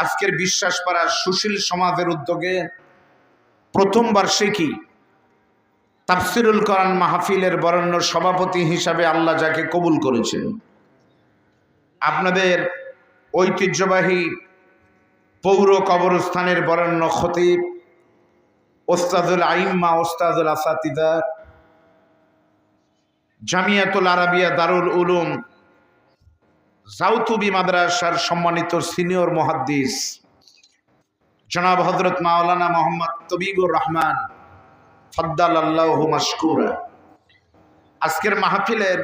আজকের বিশ্বাস পাড়া সুশীল সমাজের উদ্যোগে প্রথম বার্ষিকী তাফসিরুল কোরআন মাহফিলের বরেণ্য সভাপতি হিসাবে আল্লাহ যাকে কবুল করেছেন। আপনাদের ঐতিহ্যবাহী পৌর কবরস্থানের বরেণ্য খতিব ওস্তাদুল আইম্মা, ওস্তাদুল আসাতিদা, জামিয়াতুল আরাবিয়া দারুল উলুম জাউতুবি মাদ্রাসার সম্মানিত সিনিয়র মহাদ্দিস জনাব হজরত মাওলানা মোহাম্মদ তবিবুর রহমান ফদ্দাল আল্লাহ মাসকুরা আজকের মাহফিলের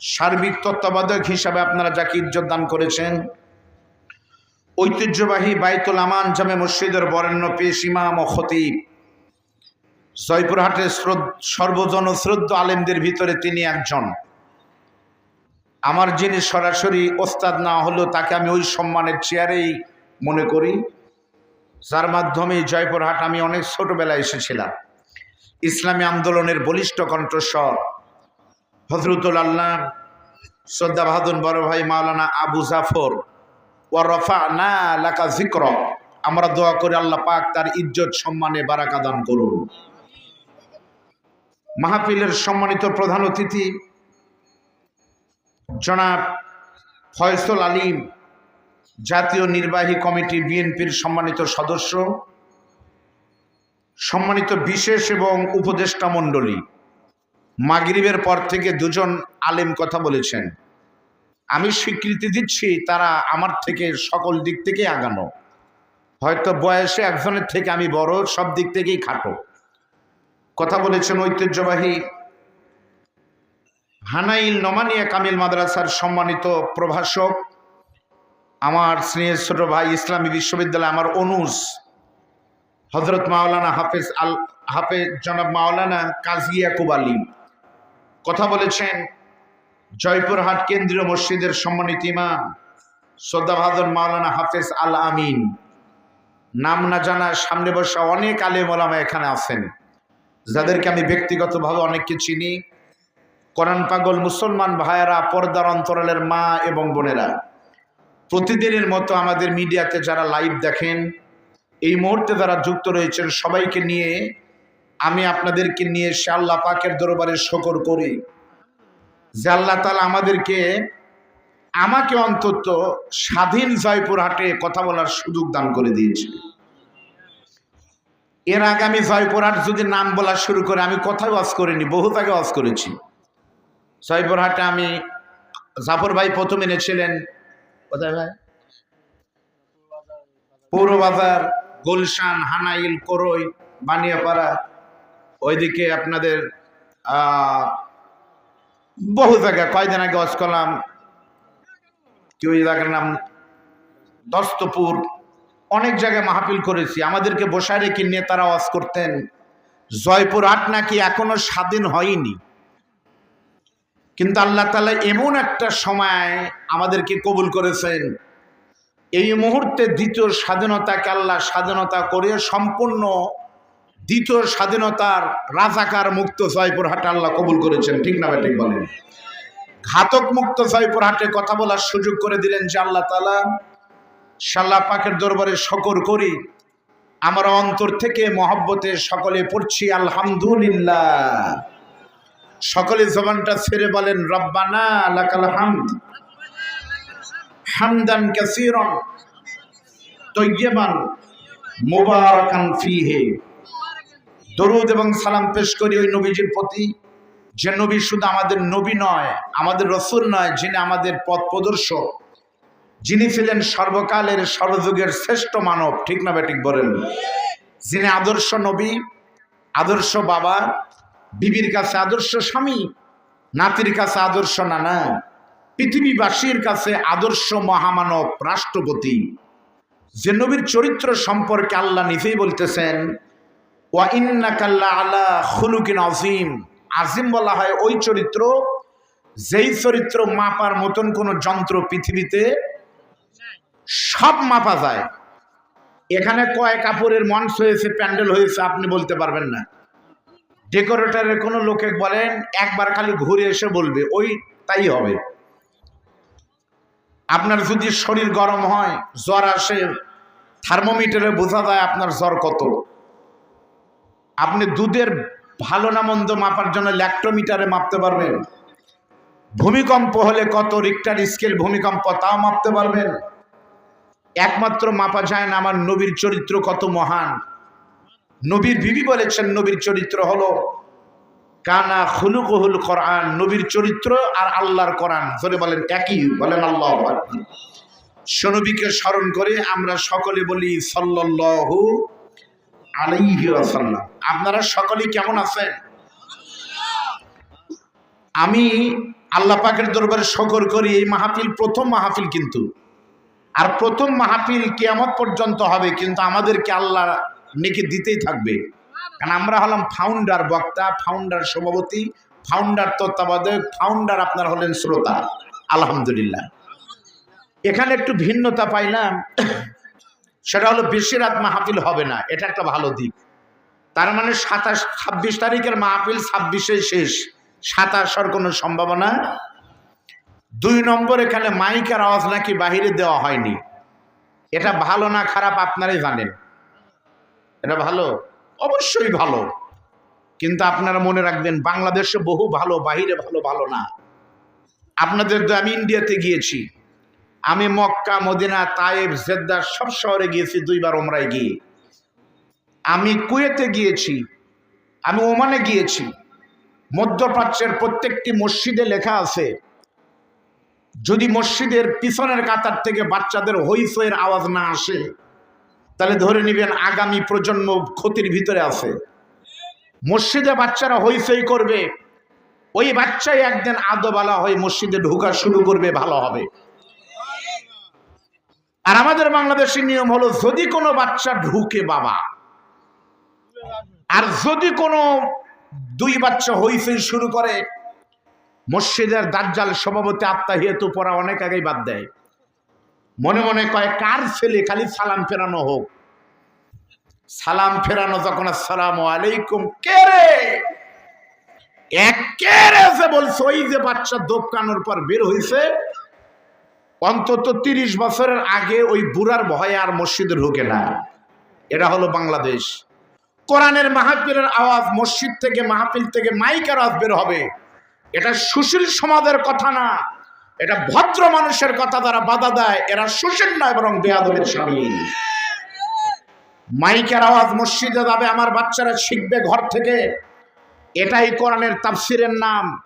সার্বিক তত্ত্বাবধায়ক হিসাবে আপনারা যাকে ইজ্জত দান করেছেন, ঐতিহ্যবাহী বাইতুল আমান জামে মসজিদের বরেণ্য পেশ ইমাম ও খতিব, জয়পুরহাটের শ্রদ্ধ সর্বজন শ্রদ্ধ আলেমদের ভিতরে তিনি একজন। আমার যিনি সরাসরি ওস্তাদ না হলেও তাকে আমি ওই সম্মানের চেয়ারেই মনে করি। যার মাধ্যমে জয়পুরহাট আমি অনেক ছোটবেলায় এসেছিলাম। ইসলামী আন্দোলনের বলিষ্ঠ কণ্ঠস্বর হজরতুল আল্লাহ শ্রদ্ধা বাহাদুর বড় ভাই মাওলানা আবু জাফর ও রফা না লাকা জিক্র আমরা দোয়া করে আল্লাহ পাক তার ইজ্জত, সম্মানে বারাকা দান করুন। মাহফিলের সম্মানিত প্রধান অতিথি জনাব ফয়সল আলীম, জাতীয় নির্বাহী কমিটি বিএনপির সম্মানিত সদস্য, সম্মানিত বিশেষ এবং উপদেষ্টা মণ্ডলী, মাগরিবের পর থেকে দুজন আলেম কথা বলেছেন। আমি স্বীকৃতি দিচ্ছি তারা আমার থেকে সকল দিক থেকে আগানো। হয়তো বয়সে একজনের থেকে আমি বড়, সব দিক থেকেই খাটো। কথা বলেছেন ঐতিহ্যবাহী হানাইল নমানিয়া কামিল মাদ্রাসার সম্মানিত প্রভাষক, আমার স্নেহের ছোট ভাই, ইসলামী বিশ্ববিদ্যালয় আমার অনুস হজরত মাওলানা হাফেজ আল, হাফেজ জনাব মাওলানা কাজিয়া কুবালি। কথা বলেছেন জয়পুরহাট কেন্দ্রীয় মসজিদের সম্মানিত ইমাম শ্রদ্ধাভাদন মাওলানা হাফেজ আল আমিন। নাম না জানা, সামনে বসা অনেক আলেম ওলামা এখানে আছেন, যাদেরকে আমি ব্যক্তিগতভাবে অনেককে চিনি। কোরআন পাগল মুসলমান ভাইয়েরা, পর্দার অন্তরালের মা এবং বোনেরা, প্রতিদিনের মতো আমাদের মিডিয়াতে যারা লাইভ দেখেন, এই মুহূর্তে যারা যুক্ত রয়েছেন, সবাইকে নিয়ে আমি আপনাদেরকে নিয়ে সে আল্লাহ পাকের দরবারে শকর করি যে আল্লাহ তালা আমাদেরকে, আমাকে অন্তত স্বাধীন জয়পুরহাটে কথা বলার সুযোগ দান করে দিয়েছে। এর আগে আমি জয়পুরহাট যদি নাম বলা শুরু করে, আমি কথাই ওয়াজ করিনি বহুত আগে ওয়াজ করেছি। জয়পুরহাটে আমি জাফর ভাই প্রথম এনেছিলেন। কোথায় ভাই? পৌরবাজার গুলশান, হানাইল, করই, বানিয়াপাড়া। ওইদিকে আপনাদের বহু জায়গা। কয়দিন আগে ওয়াজ করলাম কি ওই জায়গার নাম দস্তপুর। অনেক জায়গায় মাহফিল করেছি। আমাদেরকে বসায় রেখে নেতারা ওয়াজ করতেন। জয়পুরহাট নাকি এখনও স্বাধীন হয়নি। কিন্তু আল্লাহ তালা এমন একটা সময় আমাদেরকে কবুল করেছেন। এই মুহূর্তে দ্বিতীয় স্বাধীনতাকে আল্লাহ স্বাধীনতা করে সম্পূর্ণ দ্বিতীয় স্বাধীনতার রাজাকার মুক্ত জয়পুরহাটে আল্লাহ কবুল করেছেন। ঠিক না ঠিক বলেন। ঘাতক মুক্ত জয়পুরহাটে কথা বলার সুযোগ করে দিলেন যে আল্লাহ তালা সাল্লাহ পাকের দরবারে শকর করি, আমার অন্তর থেকে মহব্বতে সকলে পড়ছি, আলহামদুলিল্লাহ। সকলে জবানটা ছেড়ে বলেন, রব্বানা লাকাল হামদ, হামদান কাসীরান তৈয়বান মুবারাকান ফিহে। দরুদ এবং সালাম পেশ করি ওই নবীজির প্রতি, যে নবী শুধু আমাদের নবী নয়, আমাদের রসুল নয়, যিনি আমাদের পথ প্রদর্শক, যিনি ছিলেন সর্বকালের সর্বযুগের শ্রেষ্ঠ মানব, ঠিক না ব্যাটিক বলেন? যিনি আদর্শ নবী, আদর্শ বাবা বিবির কাছে আদর্শ স্বামী, নাতির কাছে আদর্শ নানা, পৃথিবীবাসীর কাছে আদর্শ মহামানব রাষ্ট্রপতি। যে নবীর চরিত্র সম্পর্কে আল্লাহ নিজেই বলতেছেন, ওয়া আজিম আজিম বলা হয় ওই চরিত্র, যেই চরিত্র মাপার মতন কোনো যন্ত্র পৃথিবীতে সব মাপা যায়। এখানে কয় কাপড়ের মঞ্চ হয়েছে, প্যান্ডেল হয়েছে, আপনি বলতে পারবেন না। ডেকোরেটরের কোনো লোকে বলেন, একবার খালি ঘুরে এসে বলবে, ওই তাই হবে। আপনার যদি শরীর গরম হয়, জ্বর আসে, থার্মোমিটারে বোঝা যায় আপনার জ্বর কত। আপনি দুধের ভালো না মন্দ মাপার জন্য ল্যাক্টোমিটারে মাপতে পারবেন। ভূমিকম্প হলে কত রিক্টার স্কেল ভূমিকম্প, তাও মাপতে পারবেন। একমাত্র মাপা যায় না আমার নবীর চরিত্র কত মহান। নবীর বিবি বলেছেন, নবীর চরিত্র হলো কানা খুলুকহুল কোরআন, নবীর চরিত্র আর আল্লাহর কোরআন। ধরে বলেন, একই, বলেন আল্লাহ সনবীকে স্মরণ করে আমরা সকলে বলি, সাল্লাল্লাহু আলাইহি ওয়াসাল্লাম। আপনারা সকলেই কেমন আছেন? আমি আল্লাহ পাকের দরবারে শকর করি, এই মাহফিল প্রথম মাহফিল কিন্তু। আর প্রথম মাহফিল কিয়ামত পর্যন্ত হবে, কিন্তু আমাদেরকে আল্লাহ নেকি দিতেই থাকবে। কারণ আমরা হলাম ফাউন্ডার বক্তা ফাউন্ডার সভাপতি ফাউন্ডার তত্ত্বাবধায়ক ফাউন্ডার আপনার হলেন শ্রোতা। আলহামদুলিল্লাহ। এখানে একটু ভিন্নতা পাইলাম। সেটা হলো বেশি রাত মাহফিল হবে না, এটা একটা ভালো দিক। তার মানে সাতাশ, ছাব্বিশ তারিখের মাহফিল ছাব্বিশে শেষ। সাতাশার কোনো সম্ভাবনা? দুই নম্বর এখানে মাইকের আওয়াজ নাকি বাহিরে দেওয়া হয়নি। এটা ভালো না খারাপ আপনারাই জানেন। এটা ভালো? অবশ্যই ভালো। কিন্তু আপনারা মনে রাখবেন, বাংলাদেশে বহু ভালো, বাহিরে ভালো ভালো না। আপনাদের তো আমি ইন্ডিয়াতে গিয়েছি। আমি মক্কা, মদিনা তায়েব জেদ্দা সব শহরে গিয়েছি, দুইবার ওমরায় গিয়ে। আমি কুয়েতে গিয়েছি, আমি ওমানে গিয়েছি। মধ্যপ্রাচ্যের প্রত্যেকটি মসজিদে লেখা আছে, যদি মসজিদের পিছনের কাতার থেকে বাচ্চাদের হইফয়ের আওয়াজ না আসে তাহলে ধরে নেবেন আগামী প্রজন্ম ক্ষতির ভিতরে আছে। মসজিদে বাচ্চারা হইফই করবে। ওই বাচ্চাই একদিন আদবালা হয়ে মসজিদে ঢোকা শুরু করবে, ভালো হবে। আর আমাদের বাংলাদেশের নিয়ম হলো, যদি কোনো বাচ্চা ঢুকে বাবা, আর যদি কোনো দুই বাচ্চা হইফই শুরু করে, মসজিদের দাজ্জাল সভাপতি আত্মাহিয়াতু পড়া অনেক আগেই বাদ দেয়। মনে মনে কয়, কার ছেলে খালি সালাম ফেরানো হোক? সালাম ফেরানো যখন আসসালাম আলাইকুম, কে রে? একেরে যে বলছে, ওই যে বাচ্চা দোকানোর পর বের হইছে, অন্তত তিরিশ বছরের আগে ওই বুড়ার ভয়ে আর মসজিদে ঢুকে না। এটা হলো বাংলাদেশ। কোরআনের মাহফিলের আওয়াজ মসজিদ থেকে, মাহফিল থেকে মাইকের আওয়াজ বের হবে। এটা সুশীল সমাজের কথা না। এটা ভদ্র মানুষের কথা দ্বারা বাধা দেয়, এরা সুশীল নয় বরং বেয়াদবের স্বামী। মাইকের আওয়াজ মসজিদে যাবে, আমার বাচ্চারা শিখবে ঘর থেকে। এটাই কোরআনের তাফসিরের নাম।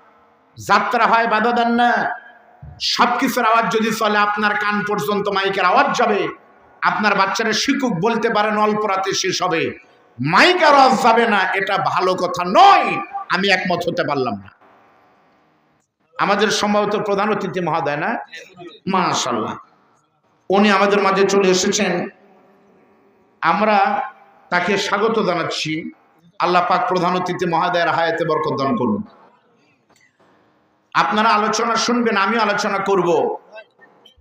যাত্রা হয়, বাধা দেন না। সব কিছুর আওয়াজ যদি চলে, আপনার কান পর্যন্ত মাইকের আওয়াজ যাবে। আপনার বাচ্চারা শিখুক, বলতে পারেন অল্প রাতে শেষ হবে। মাইকের আওয়াজ যাবে না, এটা ভালো কথা নয়। আমি একমত হতে পারলাম না। আমাদের সম্ভবত প্রধান অতিথি মহোদয় না? মাশাল্লাহ উনি আমাদের মাঝে চলে এসেছেন। আমরা তাকে স্বাগত জানাচ্ছি। আল্লাহ পাক প্রধান অতিথি মহাদয়ের হায়াতে বরকত দান করুন। আপনারা আলোচনা শুনবেন আমি আলোচনা করব।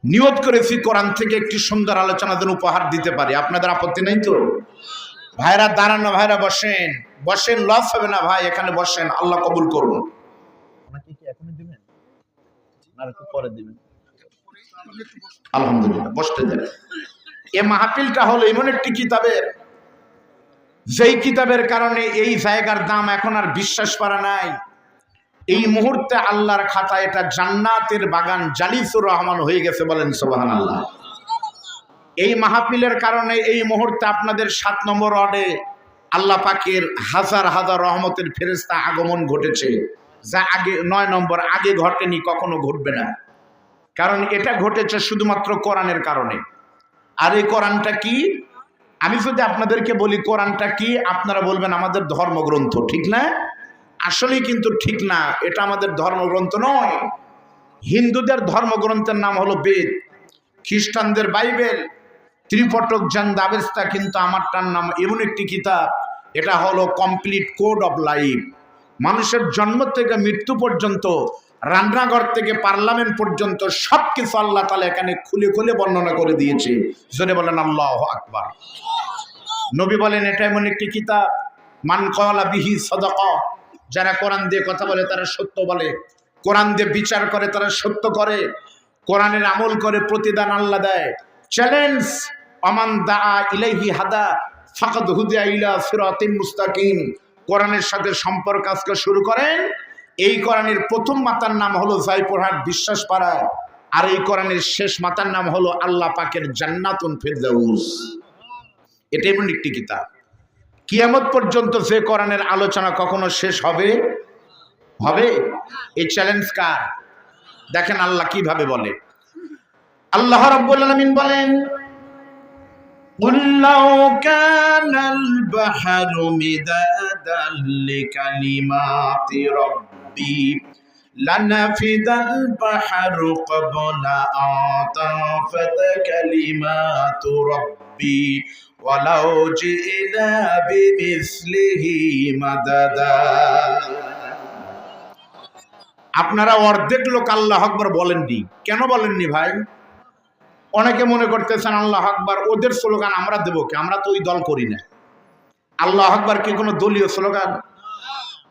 নিয়ত করেছি, কোরআন থেকে একটি সুন্দর আলোচনা যেন উপহার দিতে পারি। আপনাদের আপত্তি নেই তো? ভাইরা দাঁড়ানো ভাইরা বসেন। বসেন, লস হবে না ভাই, এখানে বসেন। আল্লাহ কবুল করুন আমাকে কি এখনই দিবেন আর একটু পরে আলহামদুলিল্লাহ, বসতে দেন। এ মাহফিলটা হলো এমন একটি কিতাবের। যেই কিতাবের কারণে এই জায়গার দাম এখন আর বিশ্বাস করা নাই। এই মুহূর্তে আল্লাহর খাতা এটা জান্নাতের বাগান, জালিসুর রহমান হয়ে গেছে বলেন সোবাহান আল্লাহ এই মাহফিলের কারণে এই মুহূর্তে আপনাদের সাত নম্বর ওয়ার্ডে আল্লাহ পাকের হাজার হাজার রহমতের ফেরেস্তা আগমন ঘটেছে। যা আগে, নয় নম্বর, আগে ঘটেনি, কখনো ঘটবে না। কারণ এটা ঘটেছে শুধুমাত্র কোরআনের কারণে। আর এই কোরআনটা কি? আমি যদি আপনাদেরকে বলি, কোরআনটা কি? আপনারা বলবেন, আমাদের ধর্মগ্রন্থ, ঠিক না? আসলেই কিন্তু ঠিক না, এটা আমাদের ধর্মগ্রন্থ নয়। হিন্দুদের ধর্মগ্রন্থের নাম হলো বেদ, খ্রিস্টানদের বাইবেল, ত্রিপটক জান দাবেস্তা কিন্তু আমারটার নাম এমন একটি কিতাব, এটা হলো কমপ্লিট কোড অফ লাইফ। মানুষের জন্ম থেকে মৃত্যু পর্যন্ত, রান্নাঘর থেকে পার্লামেন্ট পর্যন্ত সব কিছু আল্লাহ তালা এখানে খুলে খুলে বর্ণনা করে দিয়েছে। জোরে বলেন, আল্লাহ আকবার। নবী বলেন, এটা এমন একটি কিতাব, মান কলা বিহি সদক। যারা কোরআন দিয়ে কথা বলে, তারা সত্য বলে। কোরআন দিয়ে বিচার করে, তারা সত্য করে। কোরআনের আমল করে, প্রতিদান আল্লাহ দেয়। চ্যালেঞ্জ অমান দা ইলাইহি হাদা, ফাকাদ হুদিয়া ইলা সিরাতিন মুস্তাকিম। কোরআনের সাথে সম্পর্ক আজকে শুরু করেন। এই কোরআনের প্রথম মাতার নাম হলো জাইপুরহাট বিশ্বাস পাড়া আর এই কোরআনের শেষ মাতার নাম হলো আল্লাহ পাকের জান্নাতুন ফেরদাউস। এটা এমন একটি কিতাব। কিয়ামত পর্যন্ত যে কোরআনের আলোচনা কখনো শেষ হবে? হবে? এই চ্যালেঞ্জ কার? দেখেন আল্লাহ কীভাবে বলে। আল্লাহ রাব্বুল আলামিন বলেন قل لو كان البحر مدادا لكلمات ربي لنفد البحر قبل أن تنفد كلمات ربي ولو جئنا بمثله مددا আপনারা অর্ধেক লোক আল্লাহ আকবর বলেননি কেন বলেননি ভাই অনেকে মনে করতেছেন আল্লাহ আকবর, ওদের স্লোগান আমরা দেবো কি? আমরা তো ওই দল করি না। আল্লাহ আকবর কি কোনো দলীয় স্লোগান?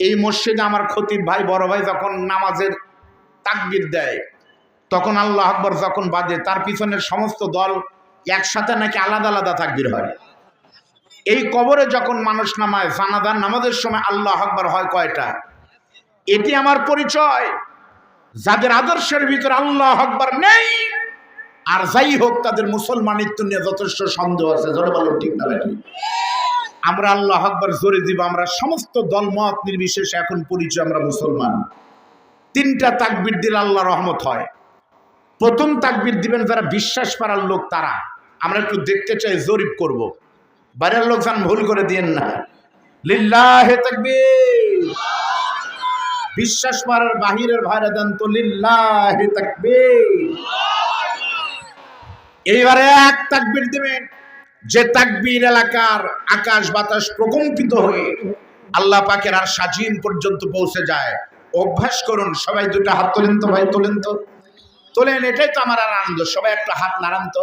এই মসজিদে আমার খতিব ভাই, বড় ভাই যখন নামাজের তাকবির দেয়, তখন আল্লাহ আকবর যখন বাজে, তার পিছনের সমস্ত দল একসাথে নাকি আলাদা আলাদা তাকবির হয়। এই কবরে যখন মানুষ নামায় জানাদার নামাজের সময় আল্লাহ আকবর হয় কয়টা? এটি আমার পরিচয়। যাদের আদর্শের ভিতরে আল্লাহ আকবর নেই আর যাই হোক, তাদের মুসলমানিত্ব নিয়ে যথেষ্ট সন্দেহ আছে। জোরে বলেন, ঠিক না আমরা আল্লাহ আকবর জোরে দিব, আমরা সমস্ত দলমত নির্বিশেষে এখন পরিচয়, আমরা মুসলমান। তিনটা তাকবির দিলে আল্লাহ রহমত হয়। প্রথম তাকবির দিবেন যারা বিশ্বাস পারার লোক, তারা। আমরা একটু দেখতে চাই, জরিপ করব। বাইরের লোক যান ভুল করে দিয়েন না। লিল্লাহে তাকবীর। বিশ্বাস পারার বাহিরের ভাইরা দেন তো লিল্লাহে তাকবীর। এইবারে এক তাকবির দেবেন। যে তাকবির এলাকার আকাশ বাতাস প্রকম্পিত হয়ে আল্লাহ পাকের আর সাজিম পর্যন্ত পৌঁছে যায়। অভ্যাস করুন, সবাই দুটা হাত তোলেন তো ভাই, তোলেন তো। তোলেন, এটাই তো আমার আর আনন্দ, সবাই একটা হাত নাড়ান তো।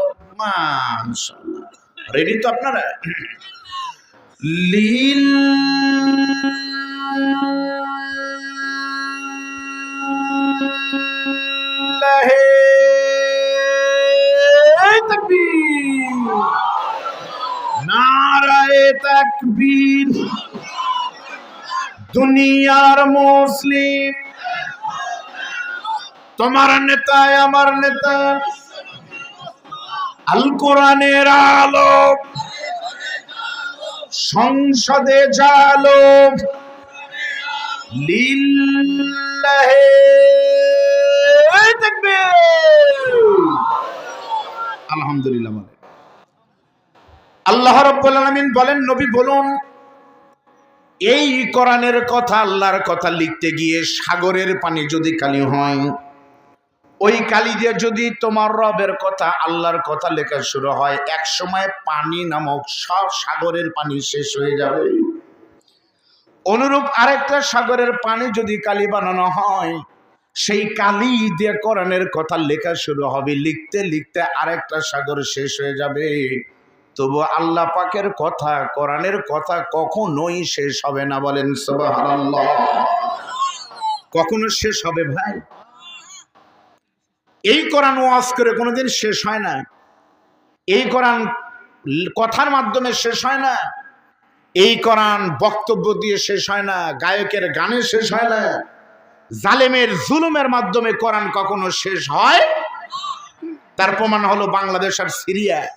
রেডি তো আপনারা? লীল তাকবীর। নারায়ে তাকবীর। দুনিয়ার মুসলিম। তোমার নেতা, আমার নেতা। আল কোরআনের আলো সংসদে জালো লিল্লাহে। তাকবীর। আলহামদুলিল্লাহ বলে। আল্লাহ আলামিন বলেন, নবী বলুন, এই কোরআনের কথা, আল্লাহর কথা লিখতে গিয়ে সাগরের পানি যদি কালি হয়, ওই কালি দিয়ে যদি তোমার রবের কথা, আল্লাহর কথা লেখা শুরু হয়, এক সময় পানি নামক সব সাগরের পানি শেষ হয়ে যাবে। অনুরূপ আরেকটা সাগরের পানি যদি কালি বানানো হয় সেই কালি দিয়ে কোরআনের কথা লেখা শুরু হবে। লিখতে লিখতে আরেকটা সাগর শেষ হয়ে যাবে। তবু আল্লাহ পাকের কথা, কোরআনের কথা কখনোই শেষ হবে না বলেন কখনো শেষ হবে ভাই? এই কোরআন ওয়াজ করে কোনোদিন শেষ হয় না? এই কোরআন কথার মাধ্যমে শেষ হয় না? এই কোরআন বক্তব্য দিয়ে শেষ হয় না? গায়কের গানে শেষ হয় না? জালেমের জুলুমের মাধ্যমে কোরআন কখনো শেষ হয়? তার প্রমাণ হলো বাংলাদেশ আর সিরিয়া।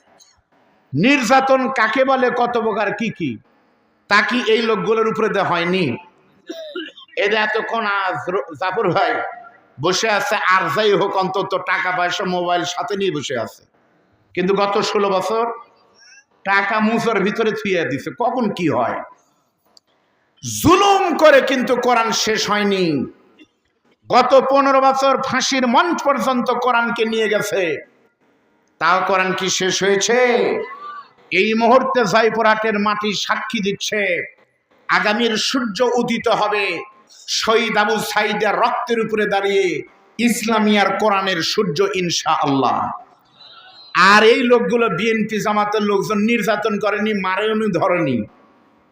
নির্যাতন কাকে বলে, কত প্রকার, কি কি? তা কি এই লোকগুলোর উপরে দেওয়া হয়নি? এদের এতক্ষণ জাফর ভাই? বসে আছে, আর যাই হোক, অন্তত টাকা পয়সা মোবাইল সাথে নিয়ে বসে আছে। কিন্তু গত ষোলো বছর টাকা মুসর ভিতরে থুয়ে দিছে, কখন কি হয়? জুলুম করে কিন্তু কোরআন শেষ হয়নি। গত পনেরো বছর ফাঁসির মঞ্চ পর্যন্ত কোরআনকে নিয়ে গেছে। তাও কোরআন কি শেষ হয়েছে? এই মুহূর্তে জয়পুরহাটের মাটি সাক্ষী দিচ্ছে, আগামীর সূর্য উদিত হবে। শহীদ আবু সাইদের রক্তের উপরে দাঁড়িয়ে ইসলামিয়ার কোরআনের সূর্য ইনশা আল্লাহ আর এই লোকগুলো বিএনপি জামাতের লোকজন নির্যাতন করেনি, মারেনি, ধরেনি।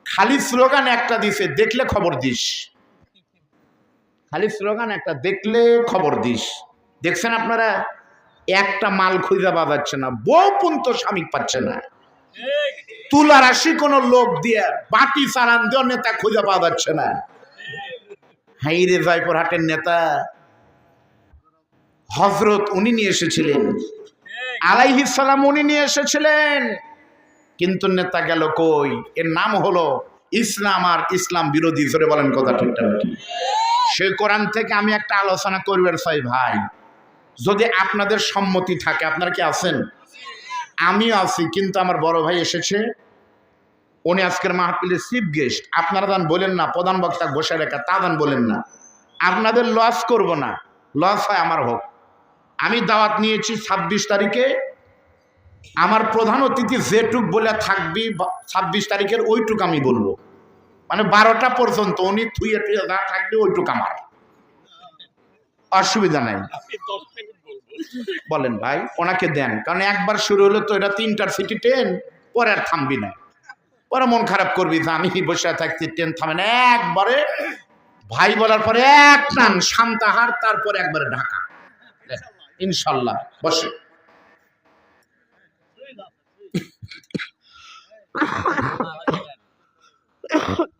খালি স্লোগান একটা দিছে, দেখলে খবর দিস। খালি স্লোগান, একটা দেখলে খবর দিস। দেখছেন আপনারা? একটা মাল খুঁজে যাচ্ছে না, বউ পন্ত স্বামী পাচ্ছে না। তুলা রাশি কোনো লোক দিয়ে বাটি চালান দেওয়ার নেতা খুঁজে পাওয়া যাচ্ছে না। হাই রে জয়পুর হাটের নেতা। হজরত উনি নিয়ে এসেছিলেন। আলাইহিস সালাম উনি নিয়ে এসেছিলেন। কিন্তু নেতা গেল কই? এর নাম হলো ইসলাম আর ইসলাম বিরোধী। ধরে বলেন কথা ঠিকঠাক। সে কোরআন থেকে আমি একটা আলোচনা করবেন চাই ভাই। যদি আপনাদের সম্মতি থাকে, আপনারা কি আছেন? আমিও আছি, কিন্তু আমার বড় ভাই এসেছে। উনি আজকের মাহফিলের চিফ গেস্ট আপনারা দান বলেন না, প্রধান বক্তা বসে রেখা, তা দান বলেন না। আপনাদের লস করব না। লস হয় আমার হোক। আমি দাওয়াত নিয়েছি ছাব্বিশ তারিখে। আমার প্রধান অতিথি যেটুক বলে থাকবি ছাব্বিশ তারিখের ওইটুক আমি বলব। মানে বারোটা পর্যন্ত উনি থুয়ে টুয়ে যা থাকবে ওইটুক আমার। অসুবিধা নাই। বলেন ভাই ওনাকে দেন। কারণ একবার শুরু হলো তো এটা তিনটার সিটি ট্রেন পরে আর থামবি না। পরে মন খারাপ করবি যে আমি বসে থাকছি ট্রেন থামে না। একবারে ভাই বলার পরে এক টান শান্তাহার তারপরে একবারে ঢাকা। ইনশাল্লাহ বসে।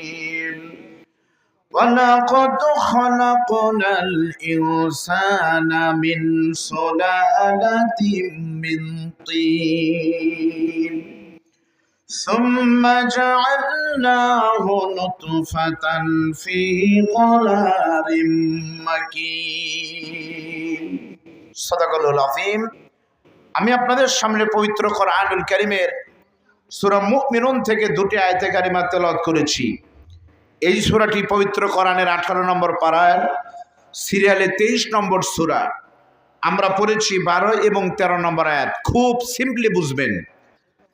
ولقد خلقنا الإنسان من سلالة من طين ثم جعلناه نطفة في قرار مكين صدق الله العظيم আমি আপনাদের সামনে পবিত্র কোরআনুল কারিমের সূরা মুমিনুন থেকে দুটি আয়াতে কারিমা তেলাওয়াত করেছি এই সুরাটি পবিত্র কোরআনের আঠারো নম্বর পাড়ায় সিরিয়ালে তেইশ নম্বর সুরা। আমরা পড়েছি বারো এবং তেরো নম্বর আয়াত। খুব সিম্পলি বুঝবেন।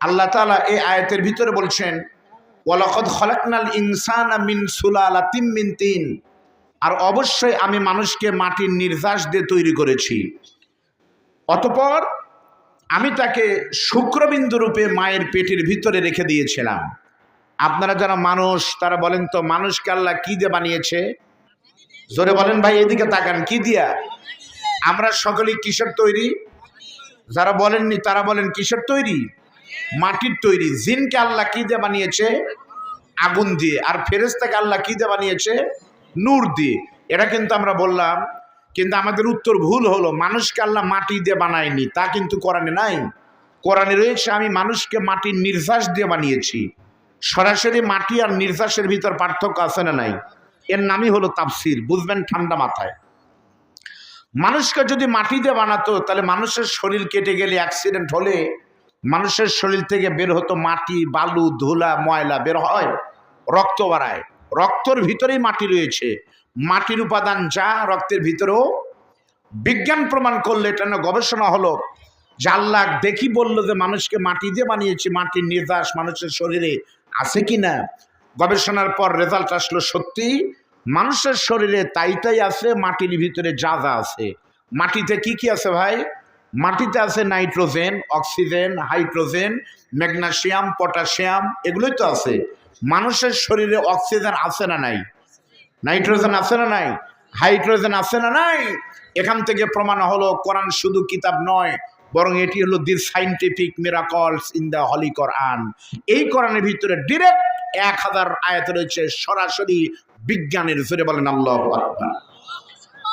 আল্লাহ তাআলা এই আয়াতের ভিতরে বলছেন, ওয়ালাকদ খলাকনাল ইনসান মিন সুলালাতিম মিন তিন। আর অবশ্যই আমি মানুষকে মাটির নির্যাস দিয়ে তৈরি করেছি। অতপর আমি তাকে শুক্রবিন্দু রূপে মায়ের পেটের ভিতরে রেখে দিয়েছিলাম। আপনারা যারা মানুষ, তারা বলেন তো, মানুষকে আল্লাহ কি দিয়ে বানিয়েছে? জোরে বলেন ভাই এদিকে তাকান, কি দিয়া? আমরা সকলেই কিসের তৈরি? যারা বলেননি, তারা বলেন কিসের তৈরি? মাটির তৈরি। জিনকে আল্লাহ কি দিয়ে বানিয়েছে? আগুন দিয়ে। আর ফেরেস্তাকে আল্লাহ কি দিয়ে বানিয়েছে? নূর দিয়ে। এটা কিন্তু আমরা বললাম, কিন্তু আমাদের উত্তর ভুল হলো। মানুষকে আল্লাহ মাটি দিয়ে বানায়নি, তা কিন্তু কোরআনে নাই। কোরআনে রয়েছে, আমি মানুষকে মাটির নির্যাস দিয়ে বানিয়েছি। সরাসরি মাটি আর নির্যাসের ভিতর পার্থক্য আছে না নাই? এর নামই হলো তাফসির, বুঝবেন ঠান্ডা মাথায়। মানুষকে যদি মাটি দিয়ে বানাতো, তাহলে মানুষের শরীর কেটে গেলে অ্যাক্সিডেন্ট হলে মানুষের শরীর থেকে বের হতো মাটি, বালু, ধুলা, ময়লা বের হয়, রক্ত বাড়ায়। রক্তর ভিতরেই মাটি রয়েছে। মাটির উপাদান যা, রক্তের ভিতরেও বিজ্ঞান প্রমাণ করলে এটা না গবেষণা হলো আল্লাহ দেখি বলল যে মানুষকে মাটি দিয়ে বানিয়েছি, মাটির নির্যাস মানুষের শরীরে আছে কি না গবেষণার পর রেজাল্ট আসলো সত্যি, মানুষের শরীরে তাই তাই আছে, মাটির ভিতরে যা যা আছে। মাটিতে কি কি আছে ভাই? মাটিতে আছে nitrogen, oxygen, hydrogen, magnesium potassium এগুলোই তো আছে। মানুষের শরীরে অক্সিজেন আছে না নাই? নাইট্রোজেন আছে না নাই? হাইড্রোজেন আছে না নাই? এখান থেকে প্রমাণ হলো, কোরআন শুধু কিতাব নয় বরং এটি হলো the scientific miracles in the holy Quran এই কোরআনের ভিতরে ডিরেক্ট এক হাজার আয়াত রয়েছে, সরাসরি বিজ্ঞানের জোরে বলেন আল্লাহ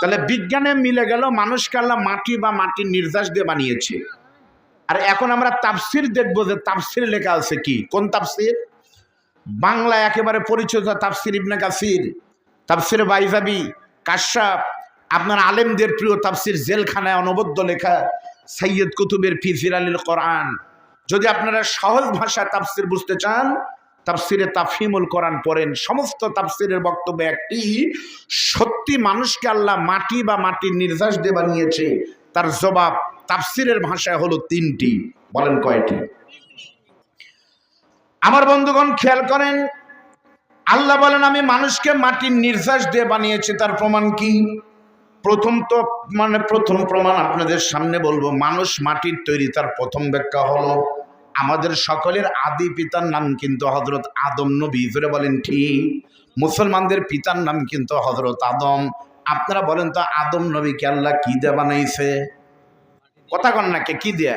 তাহলে বিজ্ঞানে মিলে গেল মানুষকে আল্লাহ মাটি বা মাটির নির্যাস দিয়ে বানিয়েছে। আর এখন আমরা তাফসির দেখব যে তাফসির লেখা আছে কি? কোন তাফসির? বাংলা একেবারে পরিচিত তাফসির ইবনে কাসির, তাফসির বাইজাবি কাশ্যাপ আপনার আলেমদের প্রিয় তাফসির জেলখানায় অনবদ্য লেখা সৈয়দ কুতুবের ফিজির আলীল কোরআন। যদি আপনারা সহজ ভাষা তাফসির বুঝতে চান, তাফসিরে তাফিমুল কোরআন পড়েন। সমস্ত তাফসিরের বক্তব্য একটি, সত্যি মানুষকে আল্লাহ মাটি বা মাটির নির্যাস দিয়ে বানিয়েছে, তার জবাব তাফসিরের ভাষায় হলো তিনটি, বলেন কয়টি? আমার বন্ধুগণ, খেয়াল করেন, আল্লাহ বলেন, আমি মানুষকে মাটির নির্যাস দিয়ে বানিয়েছি, তার প্রমাণ কি? প্রথম তো মানে প্রথম প্রমাণ আপনাদের সামনে বলব, মানুষ মাটির তৈরি, তার প্রথম ব্যাখ্যা হলো, আমাদের সকলের আদি পিতার নাম কিন্তু হজরত আদম নবী। ধরে বলেন ঠিক। মুসলমানদের পিতার নাম কিন্তু হজরত আদম। আপনারা বলেন তো আদম নবীকে আল্লাহ কি দিয়ে বানাইছে? কথা কন না কে, কি দিয়ে?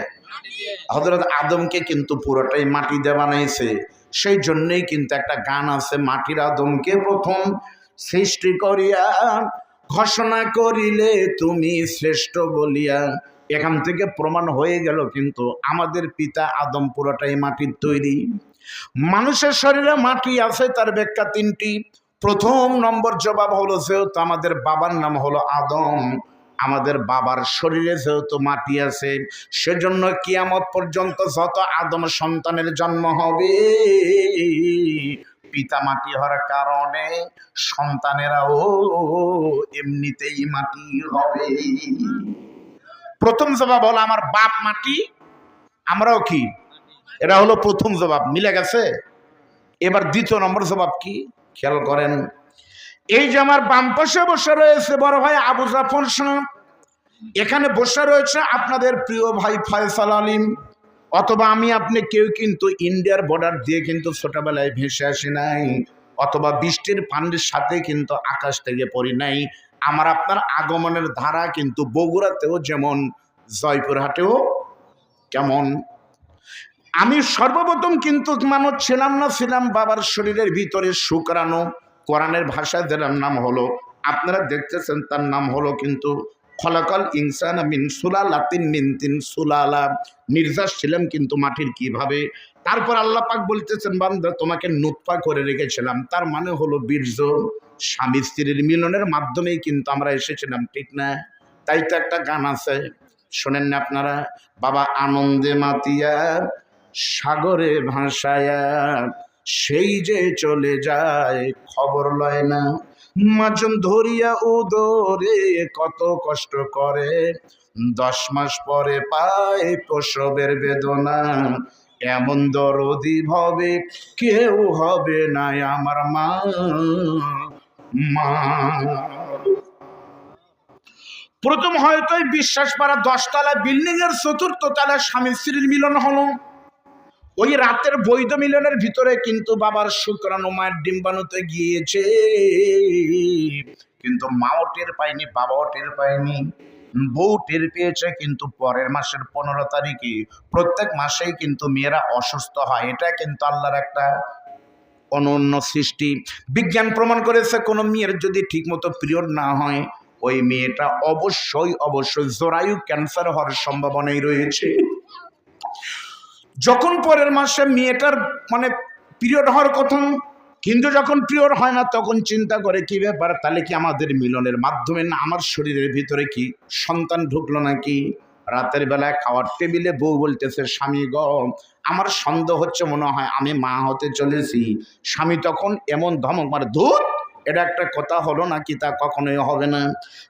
হজরত আদমকে কিন্তু পুরোটাই মাটি দিয়ে বানাইছে। সেই জন্যই কিন্তু একটা গান আছে, মাটির আদমকে প্রথম সৃষ্টি করিয়া ঘোষণা করিলে তুমি শ্রেষ্ঠ বলিয়া। এখান থেকে প্রমাণ হয়ে গেল কিন্তু আমাদের পিতা আদম পুরোটাই মাটির তৈরি। মানুষের শরীরে মাটি আছে, তার ব্যাখ্যা তিনটি। প্রথম নম্বর জবাব হলো, যেহেতু আমাদের বাবার নাম হলো আদম, আমাদের বাবার শরীরে যেহেতু মাটি আছে, সেজন্য কিয়ামত পর্যন্ত যত আদম সন্তানের জন্ম হবে পিতা মাটি হওয়ার কারণে সন্তানেরাও এমনিতেই মাটি হবে। প্রথম জবাব হলো, আমার বাপ মাটি, আমরাও কি? এটা হলো প্রথম জবাব, মিলে গেছে? এবার দ্বিতীয় নম্বর জবাব কি? খেয়াল করেন। এই যে আমার বাম পাশে বসে রয়েছে বড় ভাই আবু জাফর সাহেব, এখানে বসে রয়েছে আপনাদের প্রিয় ভাই ফয়সাল আলিম। অথবা আমি আপনি কেউ কিন্তু ইন্ডিয়ার বর্ডার দিয়ে কিন্তু ছোটবেলায় ভেসে আসি নাই, অথবা বৃষ্টির পানির সাথে কিন্তু আকাশ থেকে পড়ি নাই। আমার আপনার আগমনের ধারা কিন্তু বগুড়াতেও যেমন, জয়পুরহাটেও কেমন। আমি সর্বপ্রথম কিন্তু মানুষ ছিলাম না, ছিলাম বাবার শরীরের ভিতরে শুকরানো কোরআনের ভাষায় যেটার নাম হলো, আপনারা দেখতেছেন তার নাম হলো কিন্তু খলাকল ইনসান মিন সুলালাতিন মিন তিন সুলালা। নির্যাস ছিলাম কিন্তু মাটির কীভাবে? তারপর আল্লাহ পাক বলতেছেন, বান্দা, তোমাকে নুৎপা করে রেখেছিলাম। তার মানে হলো বীর্য, স্বামী স্ত্রীর মিলনের মাধ্যমেই কিন্তু আমরা এসেছিলাম, ঠিক না? তাই তো একটা গান আছে, শোনেন না আপনারা, বাবা আনন্দে মাতিয়া, সাগরে ভাসায়া, সেই যে চলে যায়, খবর লয় না। মাজন ধরিয়া উদরে কত কষ্ট করে। দশ মাস পরে পায় প্রসবের বেদনা। এমন দরদি ভবে কেউ হবে না আমার মা। মা। প্রথম হয়তো বিশ্বাস পাড়া দশতলা বিল্ডিং এর চতুর্থ তলায় স্বামী স্ত্রীর মিলন হলো। ওই রাতের বৈধ মিলনের ভিতরে কিন্তু বাবার শুক্রাণু মায়ের ডিম্বাণুতে গিয়েছে। কিন্তু মাও টের পায়নি, বাবাও টের পায়নি। বউ টের পেয়েছে কিন্তু পরের মাসের পনেরো তারিখে। প্রত্যেক মাসেই কিন্তু মেয়েরা অসুস্থ হয়। এটা কিন্তু আল্লাহর একটা অনন্য সৃষ্টি। বিজ্ঞান প্রমাণ করেছে, কোনো মেয়ের যদি ঠিকমতো পিরিয়ড না হয়, ওই মেয়েটা অবশ্যই অবশ্যই জরায়ু ক্যান্সার হওয়ার সম্ভাবনাই রয়েছে। যখন পরের মাসে মেয়েটার মানে পিরিয়ড হওয়ার কথা, কিন্তু যখন পিরিয়ড হয় না, তখন চিন্তা করে কি ব্যাপার, তাহলে কি আমাদের মিলনের মাধ্যমে না আমার শরীরের ভিতরে কি সন্তান ঢুকলো নাকি? রাতের বেলায় খাওয়ার টেবিলে বউ বলতেছে, স্বামী গ, আমার সন্দেহ হচ্ছে মনে হয় আমি মা হতে চলেছি। স্বামী তখন এমন ধমক মারে ধূর এটা একটা কথা হলো নাকি তা কখনোই হবে না?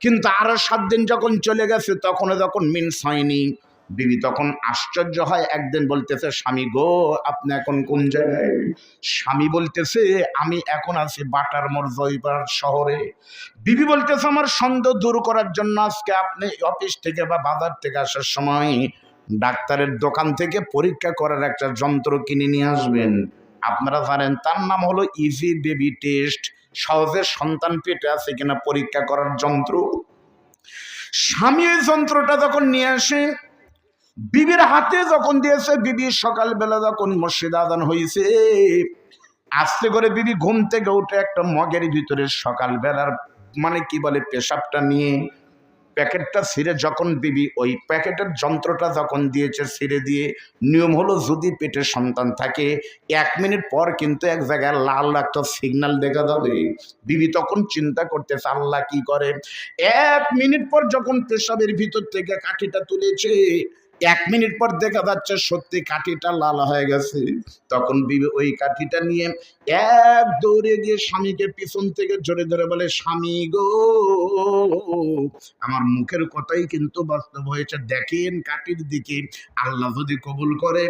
কিন্তু আরও সাত দিন যখন চলে গেছে, তখনও যখন মিন্স হয়নি। বিবি তখন আশ্চর্য হয়, একদিন বলতেছে, স্বামী গো, আপনি এখন কোন জায়গায়? স্বামী বলতেছে, আমি এখন আছি বাটার মোড় জয়বার শহরে। বিবি বলতেছে, আমার সন্দেহ দূর করার জন্য আজকে আপনি অফিস থেকে বা বাজার থেকে আসার সময় ডাক্তারের দোকান থেকে পরীক্ষা করার একটা যন্ত্র কিনে নিয়ে আসবেন। আপনারা জানেন, তার নাম হলো ইজি বেবি টেস্ট সহজে সন্তান পেটে আছে কিনা পরীক্ষা করার যন্ত্র। স্বামী যন্ত্রটা যখন নিয়ে আসে বিবির হাতে যখন দিয়েছে, বিবি সকালবেলা যখন মসজিদ আদান হয়েছে আস্তে করে বিবি ঘুম থেকে উঠে একটা মগের ভিতরে সকালবেলার মানে কি বলে, পেশাবটা নিয়ে প্যাকেটটা ছিঁড়ে যখন বিবি ওই প্যাকেটের যন্ত্রটা যখন দিয়েছে ছিঁড়ে দিয়ে, নিয়ম হলো যদি পেটে সন্তান থাকে, এক মিনিট পর কিন্তু এক জায়গায় লাল একটা সিগন্যাল দেখা যাবে। বিবি তখন চিন্তা করতেছে, আল্লাহ কি করে? এক মিনিট পর যখন পেশাবের ভিতর থেকে কাঠিটা তুলেছে এক মিনিট পর দেখা যাচ্ছে সত্যি কাঠিটা লাল হয়ে গেছে। তখন বিবে ওই কাঠিটা নিয়ে এক দৌড়ে গিয়ে স্বামীকে পিছন থেকে জোরে ধরে বলে, স্বামী গো, আমার মুখের কথাই কিন্তু বাস্তব হয়েছে। দেখেন কাঠির দিকে আল্লাহ যদি কবুল করে